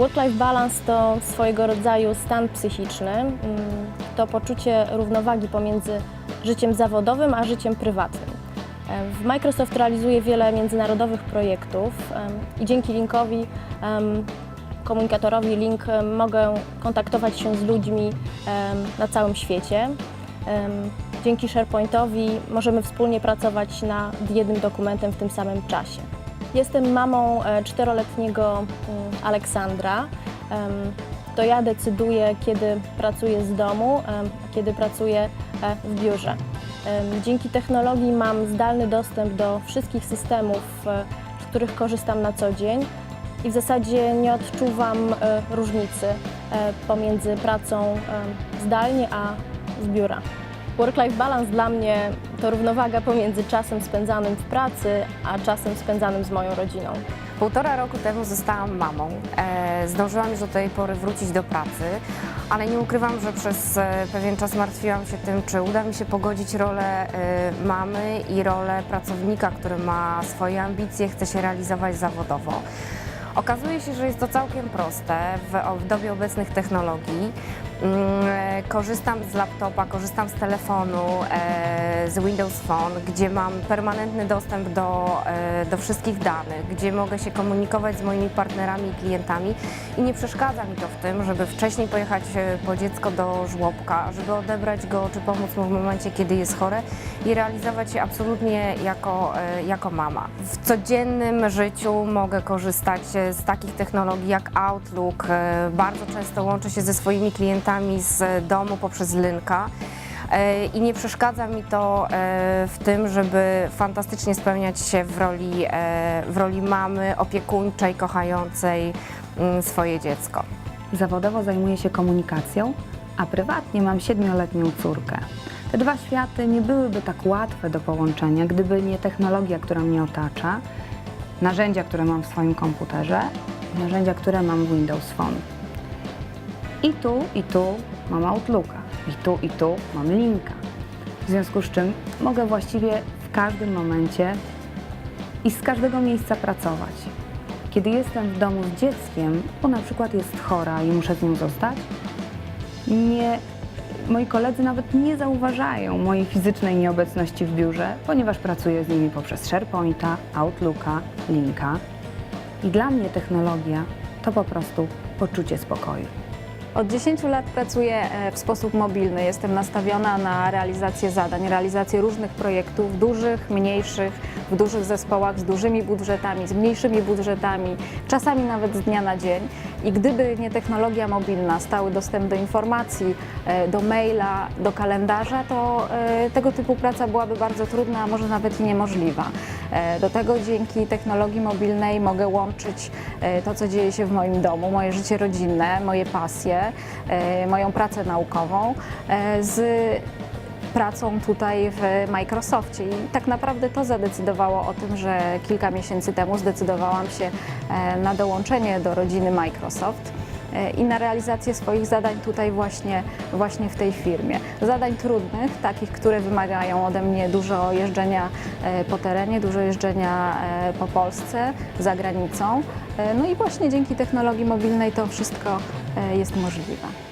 Work-life balance to swojego rodzaju stan psychiczny, mm, to poczucie równowagi pomiędzy życiem zawodowym a życiem prywatnym. Microsoft realizuje wiele międzynarodowych projektów i dzięki linkowi, komunikatorowi Link, mogę kontaktować się z ludźmi na całym świecie. Dzięki SharePointowi możemy wspólnie pracować nad jednym dokumentem w tym samym czasie. Jestem mamą e, czteroletniego mm, Aleksandra. To ja decyduję, kiedy pracuję z domu, kiedy pracuję e, w biurze. Dzięki technologii mam zdalny dostęp do wszystkich systemów, e, z których korzystam na co dzień i w zasadzie nie odczuwam różnicy pomiędzy pracą zdalnie a z biura. Work-life balance dla mnie to równowaga pomiędzy czasem spędzanym w pracy, a czasem spędzanym z moją rodziną. Półtora roku temu zostałam mamą. E, zdążyłam już do tej pory wrócić do pracy, ale nie ukrywam, że przez e, pewien czas martwiłam się tym, czy uda mi się pogodzić rolę e, mamy i rolę pracownika, który ma swoje ambicje, chce się realizować zawodowo. Okazuje się, że jest to całkiem proste w, w dobie obecnych technologii. Mm, e, Korzystam z laptopa, korzystam z telefonu, e, z Windows Phone, gdzie mam permanentny dostęp do, e, do wszystkich danych, gdzie mogę się komunikować z moimi partnerami i klientami i nie przeszkadza mi to w tym, żeby wcześniej pojechać po dziecko do żłobka, żeby odebrać go czy pomóc mu w momencie, kiedy jest chore i realizować się absolutnie jako, jako mama. W codziennym życiu mogę korzystać z takich technologii jak Outlook. Bardzo często łączę się ze swoimi klientami z domu poprzez Lynka. E, I nie przeszkadza mi to e, w tym, żeby fantastycznie spełniać się w roli, e, w roli mamy opiekuńczej, kochającej mm, swoje dziecko. Zawodowo zajmuję się komunikacją, a prywatnie mam siedmioletnią córkę. Te dwa światy nie byłyby tak łatwe do połączenia, gdyby nie technologia, która mnie otacza, narzędzia, które mam w swoim komputerze, narzędzia, które mam w Windows Phone. I tu, i tu mam Outlooka, i tu, i tu mam linka. W związku z czym mogę właściwie w każdym momencie i z każdego miejsca pracować. Kiedy jestem w domu z dzieckiem, bo na przykład jest chora i muszę z nią zostać, nie, moi koledzy nawet nie zauważają mojej fizycznej nieobecności w biurze, ponieważ pracuję z nimi poprzez SharePointa, Outlooka, Linka. I dla mnie technologia to po prostu poczucie spokoju. Od 10 lat pracuję e, w sposób mobilny. Jestem nastawiona na realizację zadań, realizację różnych projektów, dużych, mniejszych, w dużych zespołach, z dużymi budżetami, z mniejszymi budżetami, czasami nawet z dnia na dzień. I gdyby nie technologia mobilna, stały dostęp do informacji, e, do maila, do kalendarza, to e, tego typu praca byłaby bardzo trudna, a może nawet i niemożliwa. E, Do tego dzięki technologii mobilnej mogę łączyć e, to, co dzieje się w moim domu, moje życie rodzinne, moje pasje, e, moją pracę naukową z pracą tutaj w Microsoftie. I tak naprawdę to zadecydowało o tym, że kilka miesięcy temu zdecydowałam się na dołączenie do rodziny Microsoft i na realizację swoich zadań tutaj właśnie, właśnie w tej firmie. Zadań trudnych, takich, które wymagają ode mnie dużo jeżdżenia e, po terenie, dużo jeżdżenia e, po Polsce, za granicą. E, No i właśnie dzięki technologii mobilnej to wszystko e, jest możliwe.